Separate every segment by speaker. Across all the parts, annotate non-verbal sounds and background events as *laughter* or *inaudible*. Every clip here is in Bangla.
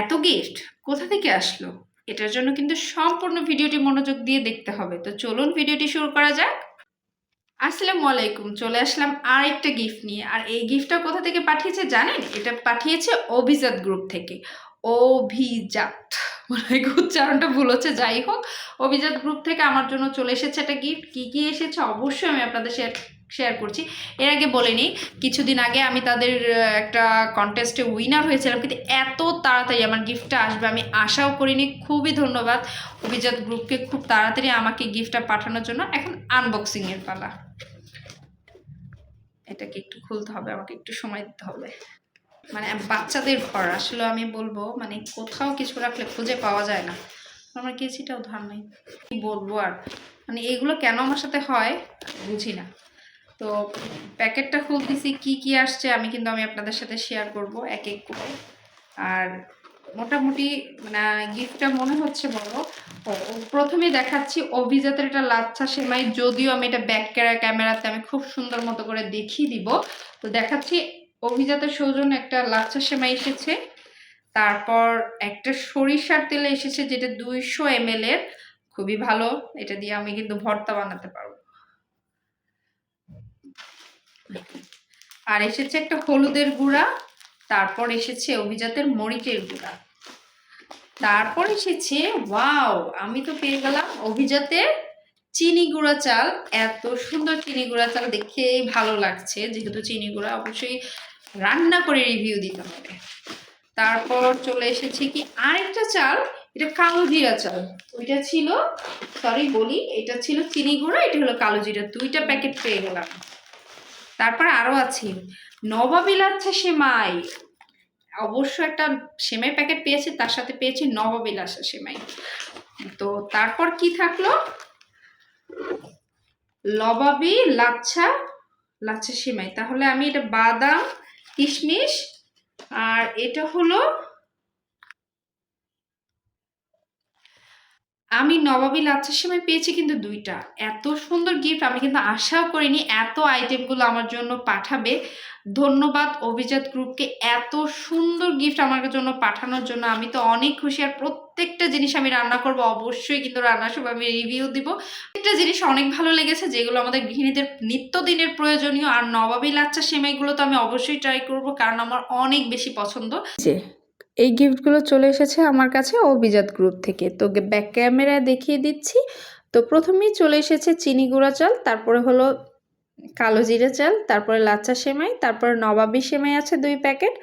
Speaker 1: এত গিফট কোথা থেকে আসলো? এটার জন্য কিন্তু সম্পূর্ণ ভিডিওটি মনোযোগ দিয়ে দেখতে হবে। তো চলুন ভিডিওটি শুরু করা যাক। আসসালামু আলাইকুম, চলে আসলাম আর একটা গিফট নিয়ে। আর এই গিফটটা কোথা থেকে পাঠিয়েছে জানেন? এটা পাঠিয়েছে অভিজাত গ্রুপ থেকে। অভিজাত। *laughs* উচ্চারণটা ভুল হচ্ছে। যাই হোক, অভিজাত গ্রুপ থেকে আমার জন্য চলে এসেছে একটা গিফট কী কী এসেছে? অবশ্যই আমি আপনাদের শেয়ার শেয়ার করছি। এর আগে বলিনি কিছুদিন আগে আমি তাদের একটা কন্টেস্টে উইনার হয়েছিলাম। কিন্তু এত তাড়াতাড়ি আমার গিফটটা আসবে, আমি আশাও করিনি। খুবই ধন্যবাদ অভিজাত গ্রুপকে খুব তাড়াতাড়ি আমাকে গিফটটা পাঠানোর জন্য। এখন আনবক্সিংয়ের পালা। এটাকে একটু খুলতে হবে, আমাকে একটু সময় দিতে হবে। মানে বাচ্চাদের ঘর, আসলে আমি বলব মানে কোথাও কিছু রাখলে খুঁজে পাওয়া যায় না। আমার কেসিটাও ধার নেই। কি বলব আর? মানে এগুলো কেন আমার সাথে হয়, বুঝি না। তো প্যাকেটটা খুব খুলতেছি, কি কি আসছে, আমি কিন্তু আমি আপনাদের সাথে শেয়ার করব এক এক করে। আর মোটামুটি মানে গিফটটা মনে হচ্ছে বড়। প্রথমে দেখাচ্ছি অভিজাতের একটা লাচ্ছা সেমাই, যদিও আমি এটা ব্যাক ক্যামেরাতে আমি খুব সুন্দর মতো করে দেখিয়ে দিব। তো দেখাচ্ছি অভিজাতের সৌজন্য একটা লাচ্ছা সেমাই এসেছে। তারপর একটা সরিষার তেলে এসেছে যেটা দুইশো এম এর। খুবই ভালো। এটা দিয়ে আমি কিন্তু ভর্তা বানাতে পারব। আর এসেছে একটা হলুদের গুঁড়া। তারপর এসেছে অভিজাতের মরিচের গুঁড়া। তারপর এসেছে, ওয়াও, আমি তো পেয়ে গেলাম অভিজাতের চিনি গুঁড়া চাল, এত সুন্দর চিনি গুঁড়া চাল দেখেই ভালো লাগছে। যেহেতু চিনি গুঁড়া অবশ্যই রান্না করে রিভিউ দিতে হবে। তারপর চলে এসেছে কি আরেকটা চাল, এটা কালো জিরা চাল। ওইটা ছিল সরি বলি, এটা ছিল চিনি গুঁড়া, এটা হলো কালো জিরা। দুইটা প্যাকেট পেয়ে গেলাম। তারপর আরও আছে। নবাবী লাচ্ছা সেমাই। অবশ্য একটা সেমাই প্যাকেট পেয়েছি, তার সাথে পেয়েছি নবাবী লাচ্ছা সেমাই। তো তারপর কি থাকল? লবাবি লাচ্ছা লাচ্ছা সিমাই। তাহলে আমি এটা বাদাম কিশমিশ আর এটা হলো আমি নবাবী লাচ্ছা সময় পেয়েছি কিন্তু দুইটা। এত সুন্দর গিফট আমি কিন্তু আশাও করিনি এত আইটেমগুলো আমার জন্য পাঠাবে। ধন্যবাদ অভিজাত গ্রুপকে এত সুন্দর গিফট আমার জন্য পাঠানোর জন্য। আমি তো অনেক খুশি আর প্রত্যেকটা জিনিস আমি রান্না করব, অবশ্যই কিন্তু রান্নার সময় আমি রিভিউ দিব। একটা জিনিস অনেক ভালো লেগেছে, যেগুলো আমাদের গৃহিণীদের নিত্যদিনের প্রয়োজনীয়। আর নবাবী লাচ্চা সেমাইগুলো তো আমি অবশ্যই ট্রাই করব, কারণ আমার অনেক বেশি পছন্দ। এই গিফটগুলো চলে এসেছে আমার কাছে অভিজাত গ্রুপ থেকে। তো ব্যাক ক্যামেরায় দেখিয়ে দিচ্ছি। তো প্রথমেই চলে এসেছে চিনি গুঁড়া চাল, তারপরে হলো কালো জিরা চাল, তারপরে লাচ্চা সেমাই, তারপরে নবাবী সেমাই আছে দুই প্যাকেট,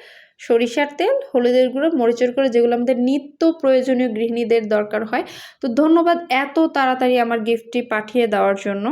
Speaker 1: সরিষার তেল, হলুদের গুঁড়ো, মরিচের গুঁড়ো, যেগুলো আমাদের নিত্য প্রয়োজনীয় গৃহিণীদের দরকার হয়। তো ধন্যবাদ এত তাড়াতাড়ি আমার গিফটটি পাঠিয়ে দেওয়ার জন্য।